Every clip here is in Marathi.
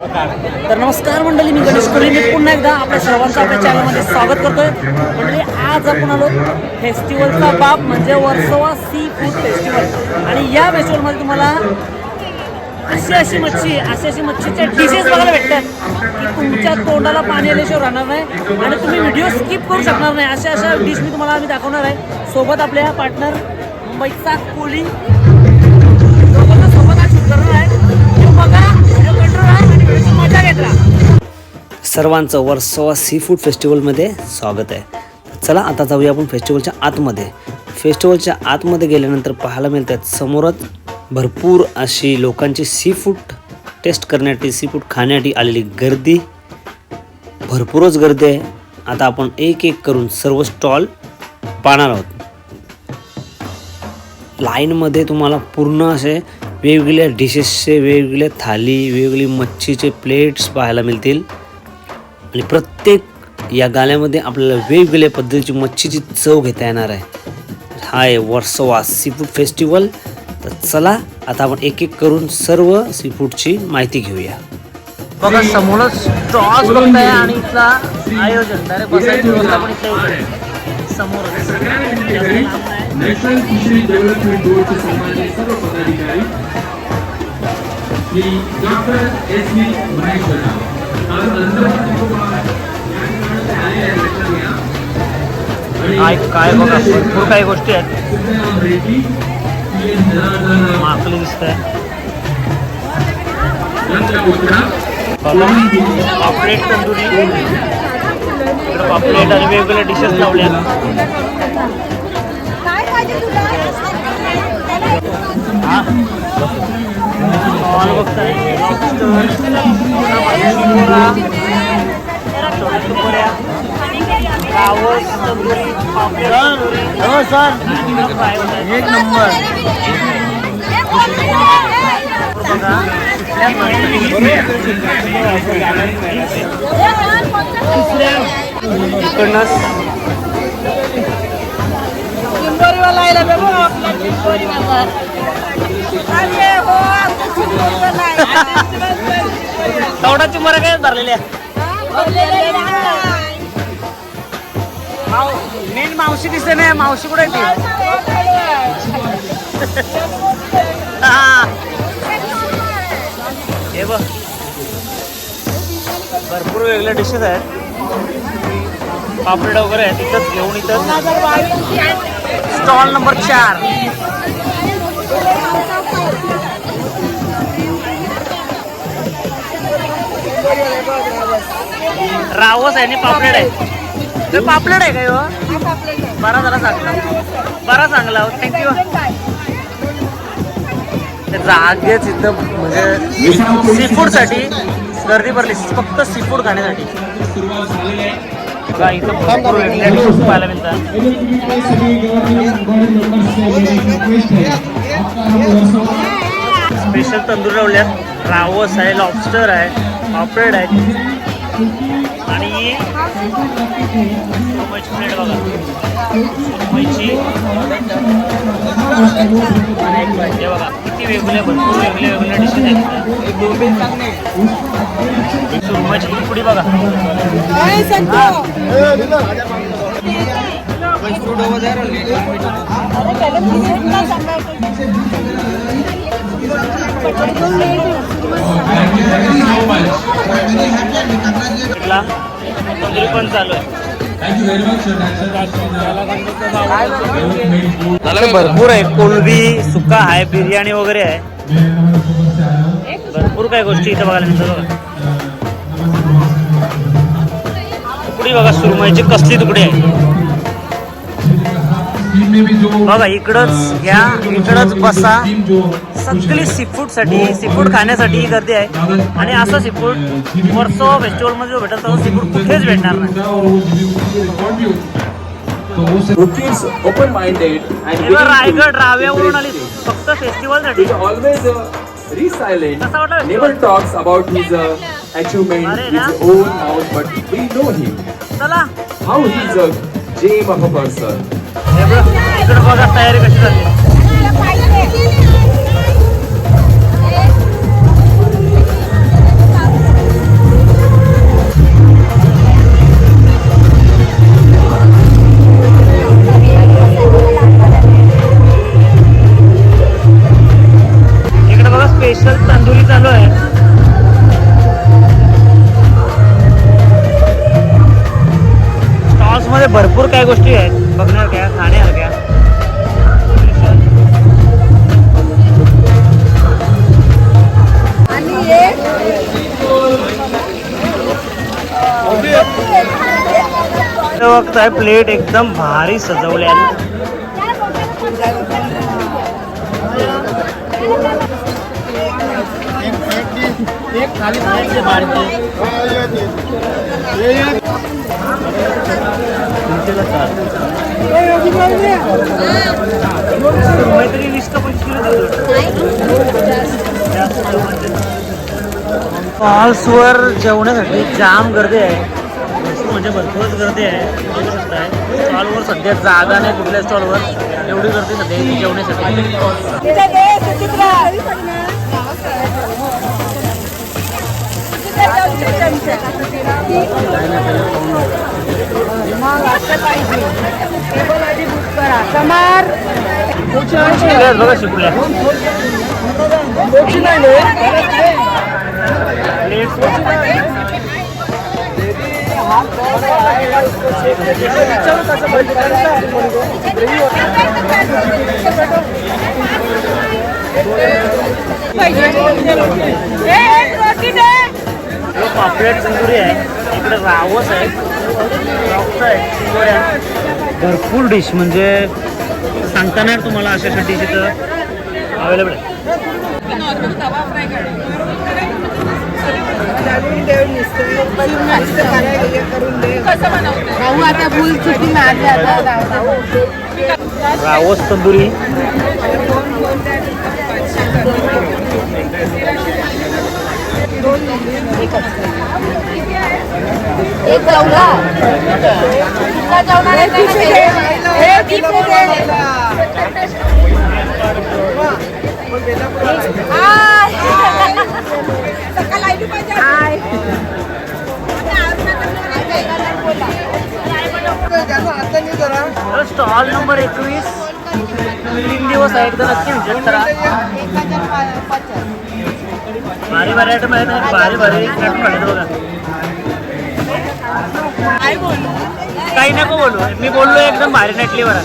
तर नमस्कार मंडळी मी गणेश मी पुन्हा एकदा आपल्या सर्वांचं आपल्या चॅनलमध्ये स्वागत करतोय. मंडळी आज आपण आलो फेस्टिवलचा बाप म्हणजे वर्सोवा सी फूड फेस्टिवल आणि या फेस्टिवलमध्ये तुम्हाला अशी अशी मच्छी अशी अशी मच्छीच्या डिशेस बघायला भेटतात. की तुमच्या तोंडाला पाणी आल्याशिवाय राहणार नाही आणि तुम्ही व्हिडिओ स्किप करू शकणार नाही. अशा अशा डिश मी तुम्हाला आम्ही दाखवणार आहे. सोबत आपल्या पार्टनर मुंबईचा कोहली सोबत आज शूट करणार आहे. बघा कंट्रोल आहे आणि मजा सर्वांचं वर्सोवा सी फूड फेस्टिवलमध्ये स्वागत आहे. चला आता जाऊया आपण फेस्टिवलच्या आतमध्ये. फेस्टिवलच्या आतमध्ये गेल्यानंतर पाहायला मिळतात समोरच भरपूर अशी लोकांची सी फूड टेस्ट करण्यासाठी सी फूड खाण्यासाठी आलेली गर्दी. भरपूरच गर्दी आहे. आता आपण एक एक करून सर्व स्टॉल पाहणार आहोत. लाईनमध्ये तुम्हाला पूर्ण असे वेगवेगळ्या डिशेसचे वेगवेगळ्या थाली वेगवेगळी मच्छीचे प्लेट्स पाहायला मिळतील. आणि प्रत्येक या गाण्यामध्ये आपल्याला वेगवेगळ्या पद्धतीची मच्छीची चव घेता येणार आहे. हा आहे वर्सोवा सी फूड फेस्टिवल तर चला आता आपण एक एक करून सर्व सी फूडची माहिती घेऊया. बघा समोरच स्टॉल्स बघताय आणि इथला आयोजन. डायरेक्ट बसायची व्यवस्था पण इथे समोरच नॅशनल फिशरी डेव्हलपमेंट बोर्डचे सन्माननीय सर्व पदाधिकारी Shri doctor S V Maheshwara आज अंदमान निकोबार या ठिकाणी आलेले आहेत लक्षात घ्या. आणि काय काय बघा भरपूर काही गोष्टी आहेत. माकली दिसत पापलेट तंदुरी पापलेट आणि वेगवेगळ्या डिशेस लावल्या हा? बघताय. हो सर एक नंबर. इकडनंच चिंबोरीवाला आहे बाबू आपला चिंबोरीवाला अरे हो आमचा चिंबोरीवाला आहे. तेवढा चिंबरा काय माव मेन मावशी दिसते नाही मावशी कुठे ती? हा. हे बघ. भरपूर वेगळ्या डिशेस आहेत. पापलेट वगैरे आहेत इथंच घेऊन इथं स्टॉल नंबर चार. रावस आहे आणि पापलेट आहे. ते पापलेट आहे काय हो? बरा झाला चांगला. बरा चांगला. थँक्यू जागेच इथं म्हणजे सी फूडसाठी गर्दी भरली फक्त सी फूड खाण्यासाठी इथं भरपूर वेगळ्या डिशेस पाहायला मिळतात. स्पेशल तंदूर लावल्यात. रावस आहे लॉबस्टर आहे पापलेट आहे. आणि सुरमईची प्लेट बघा. सुरमईची हे बघा किती वेगवेगळ्या भरपूर वेगळे वेगळे डिशेस आहेत. सुरमईची पुडी बघा. काय सांगतो तंदुरी पण चालू आहे भरपूर आहे कोलबी सुका आहे बिर्याणी वगैरे आहे. भरपूर काही गोष्टी इथं बघायला मिळतात बघा. तुकडी बघा सुरमईची कसली तुकडी आहे. बघा इकडंच घ्या इकडंच बसा. सगळी सी फूड सी फूड खाण्यासाठी गर्दी आहे. आणि असं सी फूड वर्ष फेस्टिवलमध्ये भेटत सी फूड कुठेच भेटणार नाही. रायगड राव्या वरून आली फक्त फेस्टिवलसाठी ऑलवेज रिसायलेंट असं वाटत नेबल talks about his achievement his own house but we know. Him चला. How his a gem of a person आहे प्लेट एकदम भारी सजवले आहे वीस का पंचवीस फॉल्सवर जेवण्यासाठी जाम गर्दी आहे. म्हणजे भरपूरच गर्दी आहे. बघू शकताय स्टॉलवर सध्या जागा नाही कुठल्या स्टॉलवर. एवढी गर्दी सध्या इथे जेवण्यासाठी सुचित्रा. पापलेट तंदुरी आहे इकडे रावस आहे रावस आहे चिंगोऱ्या भरपूर डिश म्हणजे सांगता नाही येणार तुम्हाला अशा अशा भाऊ आता भूल चुकी मारली आता रावस तंदुरी एक तुला स्टॉल नंबर एकवीस. तीन दिवस आहे एकदा नक्की विजिट करा. भारी भारी आयटम आहेत भारी भारी आयटम आहेत बघा. काही नको बोलू. मी बोललो एकदम भारी नटली बरं.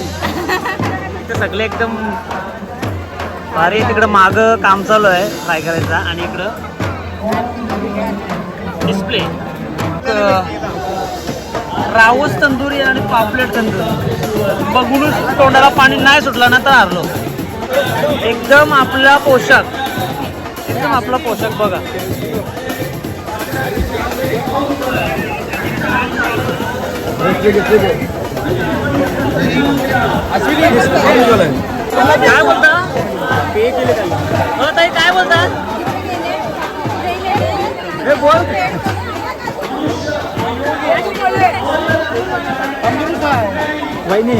ते सगळे एकदम भारी तिकडं मागं काम चालू आहे. फ्राय करायचा? आणि इकडं डिस्प्ले रावस तंदुरी आणि पापलेट तंदुरी. बघूनच तोंडाला पाणी नाही सुटलं ना तर हरलो. एकदम आपला पोशाख एकदम आपला पोशाख बघा. काय बोलता? काय बोलता?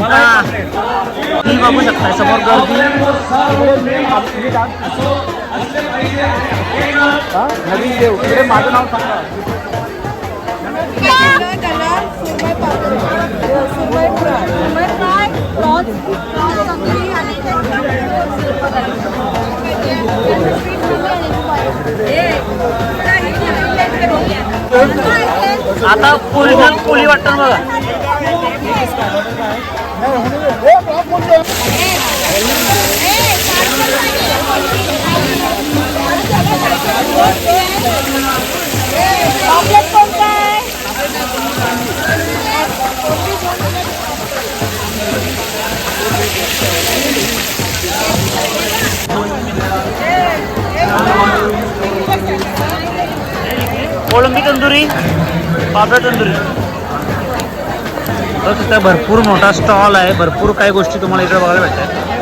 हा. बघू शकता समोर गर्दी. नवीन देव. इकडे माझं नाव आता ओरिजिनल कोळी वाटतं बघा. तंदुरी? पापड तंदुरी. तर तिथं भरपूर मोठा स्टॉल आहे. भरपूर काही गोष्टी तुम्हाला इकडे बघायला भेटतात.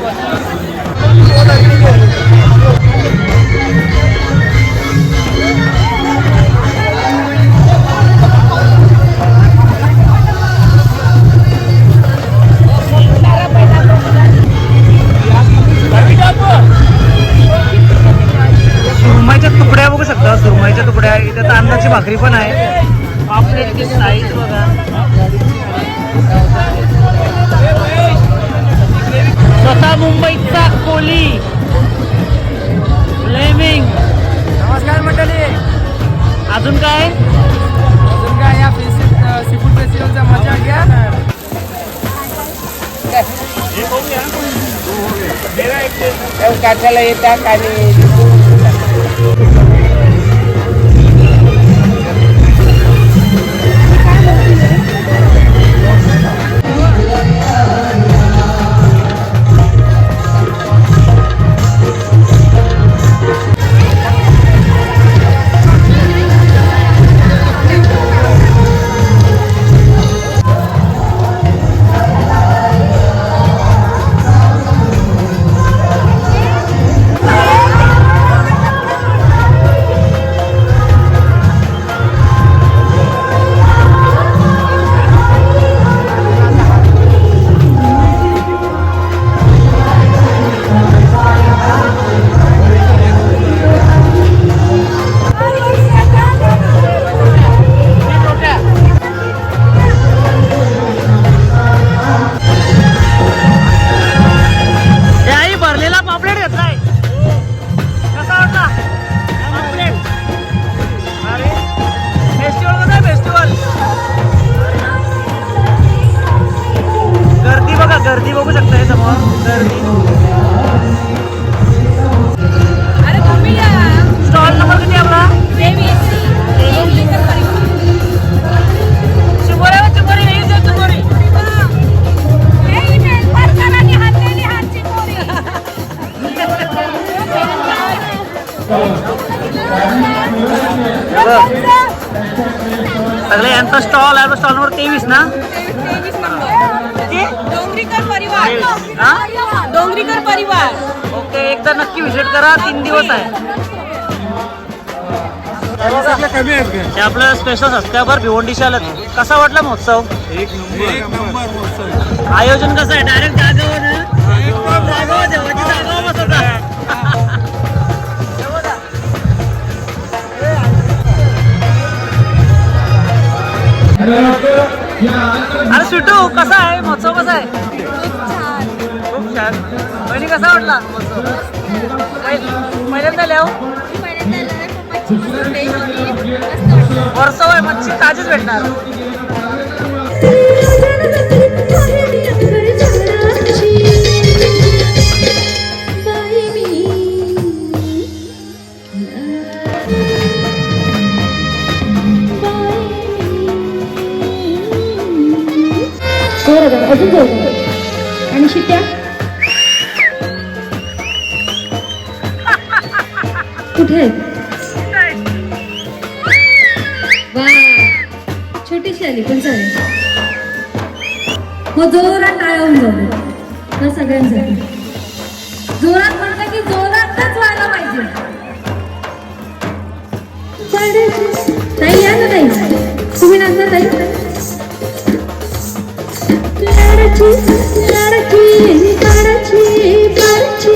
भाकरी पण आहे. बघा. स्वतः मुंबईचा कोली. फ्लेमिंग. नमस्कार मंडळी. अजून काय? अजून काय या सीफूड फेस्टिवलचा मजा घ्या. हो, हो. काठाला येतात आणि सगळे यांचा स्टॉल आहे स्टॉल नंबर तेवीस ना? डोंगरीकर परिवार. हा? डोंगरीकर परिवार. ओके एकदा नक्की व्हिजिट करा तीन दिवस आहे. हे आपलं स्पेशल सबस्क्रायबर भिवंडीशी आलं कसा वाटला महोत्सव? आयोजन कसं आहे? डायरेक्ट जागेवर जागेवर अरे सुटू कसा आहे? महोत्सव कसा आहे? खूप छान. बहिणी कसा वाटला? महोत्सव? पहिल्यांदा लिहाव वर्षव आहे मच्छी ताजीच भेटणार. अजून जाऊ आणि शिट्या? कुठे वा छोटीशी आली पण चालेल. मग जोरात टाळ्या जाऊ. त्या सगळ्यांसाठी. जोरात म्हणलं की जोरातच व्हायला पाहिजे. ताई या ना ताई. तुम्ही नंतर ताई? பறச்சி பறச்சி பறச்சி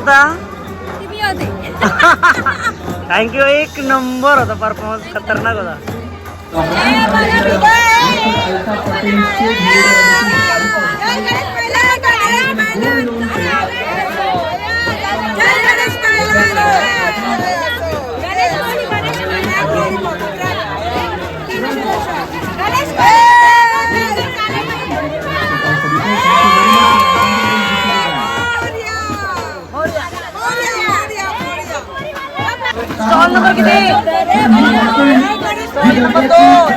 आता? थँक्यू एक नंबर होता परफॉर्मन्स खतरनाक होता. स्टॉल नंबर किती स्टॉल नंबर दोन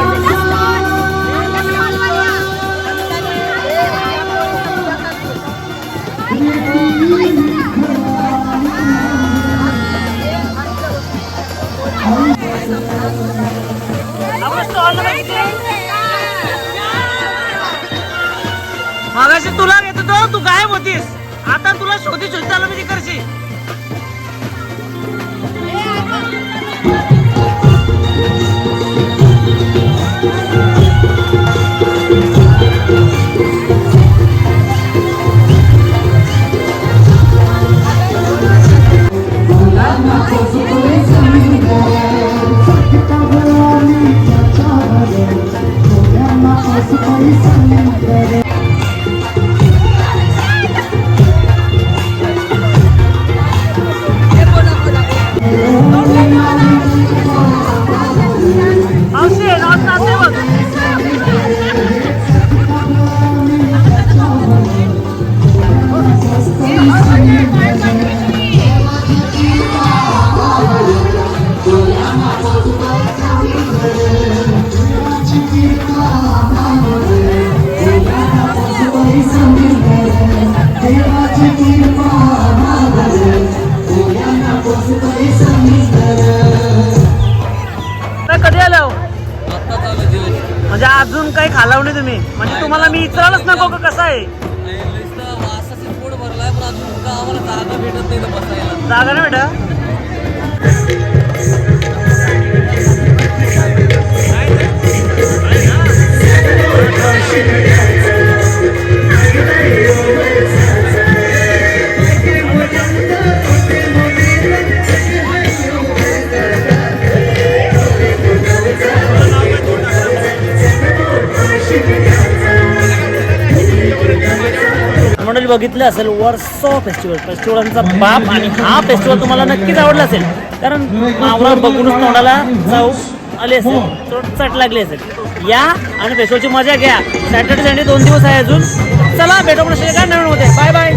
आपण मगाशी तुला घेत होतो तू गायब होतीस आता तुला शोधी शोध आलं मी करशील you. तुम्ही. म्हणजे तुम्हाला मी विचारायलाच नको का कसं आहे? जागा नाही बेटा मंडळी बघितलं असेल वर्सो फेस्टिवल फेस्टिवलांचा बाप आणि हा फेस्टिवल तुम्हाला नक्कीच आवडला असेल. कारण मावळा बघूनच तोंडाला जाऊ आले असेल चट लागली असेल. या आणि फेस्टिवलची मजा घ्या. सॅटर्डे संडे दोन दिवस आहे अजून. चला भेटू आपण का नवीन होते बाय बाय